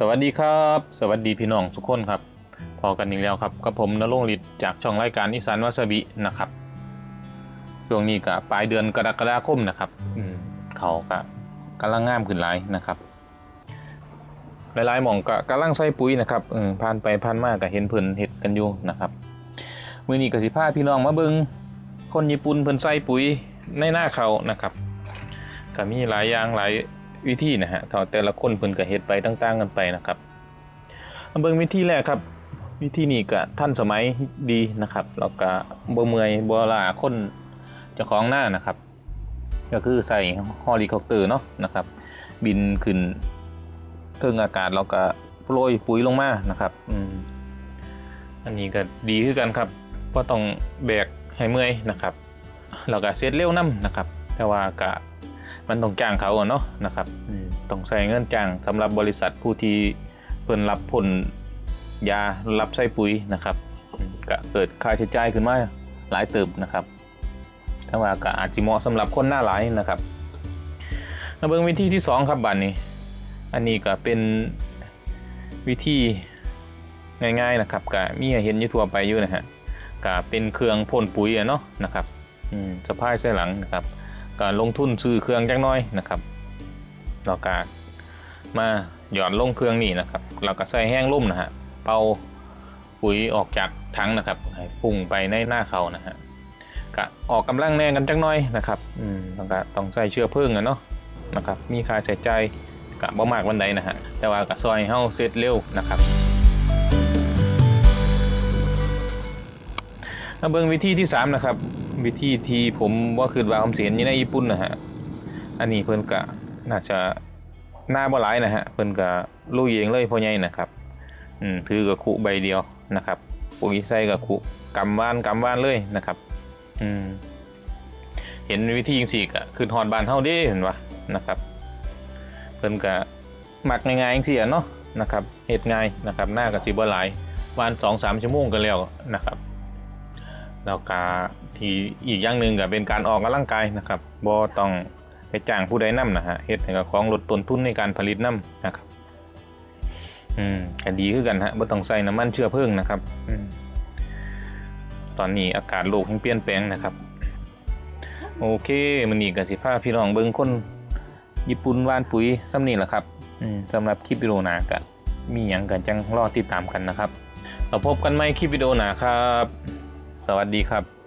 สวัสดีครับ สวัสดีพี่น้องทุกคนครับ พอกันอีกแล้วครับกับผมนรงค์ฤทธิ์จากช่องรายการอีสานวาซาบินะครับช่วงนี้ก็ปลายเดือนกรกฎาคมนะครับอืมเขาก็กำลังงามขึ้นหลายนะครับหลายๆหม่องก็กำลังใส่ปุ๋ยนะครับอืมผ่านไปผ่านมาก็เห็นเพิ่นเฮ็ดกันอยู่นะครับมื้อนี้ก็สิพาพี่น้องมาเบิ่งคนญี่ปุ่นเพิ่นใส่ปุ๋ยในหน้าเขานะครับก็มีหลายอย่างหลาย วิธีนะฮะแต่แต่ละคนเพิ่นก็เฮ็ดไปต่างๆกันไปนะครับมาเบิ่งวิธีแรกครับ วิธีนี้ก็ทันสมัยดีนะครับแล้วก็บ่เมื่อยบ่ล้าคนเจ้าของหน้านะครับ ก็คือใส่ฮอลิคอปเตอร์เนาะนะครับ บินขึ้นเทิงอากาศแล้วก็โปรยปุ๋ยลงมานะครับอืมอันนี้ก็ดีคือกันครับเพราะต้องแบกให้เมื่อยนะครับแล้วก็เสร็จเร็วนํนะครับ แต่ว่าก็ มันต้องจ้างเขาอะเนาะนะครับอืมต้องใส่เงินจ้างสำหรับบริษัทผู้ที่เพิ่นรับผลยารับใส่ปุ๋ยนะครับอืมก็เกิดค่าใช้จ่ายขึ้นมาหลายเติบนะครับแต่ว่าก็อาจจะเหมาะสำหรับคนหน้าหลายนะครับมาเบิ่งวิธีที่สองครับบัดนี้ อันนี้ก็เป็นวิธีง่ายๆนะครับก็มีให้เห็นอยู่ทั่วไปอยู่นะฮะก็เป็นเครื่องพ่นปุ๋ยอะเนาะนะครับอืมสะพายใส่หลังนะครับ ก็ลงทุนซื้อเครื่องจักน้อยนะครับแล้วก็มาหย่อนลงเครื่องนี่นะครับแล้วก็ใส่แห้งลุ่มนะฮะเป่าปุ๋ยออกจากถังนะครับให้พุ่งไปในหน้าเขานะฮะก็ออกกำลังแน่กันจักน้อยนะครับอืมแล้วก็ต้องใส่เชื้อเพลิงอะเนาะนะครับ มีค่าใช้จ่ายกะบ่มากวันใดนะฮะแต่ว่ากะซอยให้เฮาเสร็จเร็วนะครับมาเบิ่งวิธีที่3นะครับ วิธีที่ผมบ่าคิดว่าผมสิเห็นอยู่ในญี่ปุ่นนะฮะอันนี้เพิ่นกะน่าจะหน้าบ่หลายนะฮะเพิ่นกะลุยเองเลยพ่อใหญ่นะครับอืมถือกับคุใบเดียวนะครับปุ๋ยใส่กับคุกำว่านกำว่านเลยนะครับอืมเห็นวิธีจังซี่ก็คือฮอดบานเฮาเด้เห็นบ่นะครับเพิ่นก็มักง่ายๆจังซี่เนาะนะครับเฮ็ดง่ายนะครับหน้าก็สิบ่หลายวัน2-3ชั่วโมงก็แล้วนะครับ แล้วก็ที่อีกอย่างหนึ่งก็เป็นการออกกำลังกายนะครับบ่ต้องไปจ้างผู้ใดนำนะฮะเฮ็ดให้กับของลดต้นทุนในการผลิตนํนะครับอืมก็ดีคือกันฮะบ่ต้องใส่น้ำมันเชื้อเพลิงนะครับอืมตอนนี้อากาศโลกยังเปลี่ยนแปลงนะครับ โอเคมื้อนี้ก็สิพาพี่น้องเบิ่งคนญี่ปุ่นว่านปุ๋ยซ้ำนี่แหละครับอืมสำหรับคลิปวิดีโอหนาก็มีอย่างกันจังรอติดตามกันนะครับ เราพบกันใหม่คลิปวิดีโอหน้าครับ สวัสดีครับ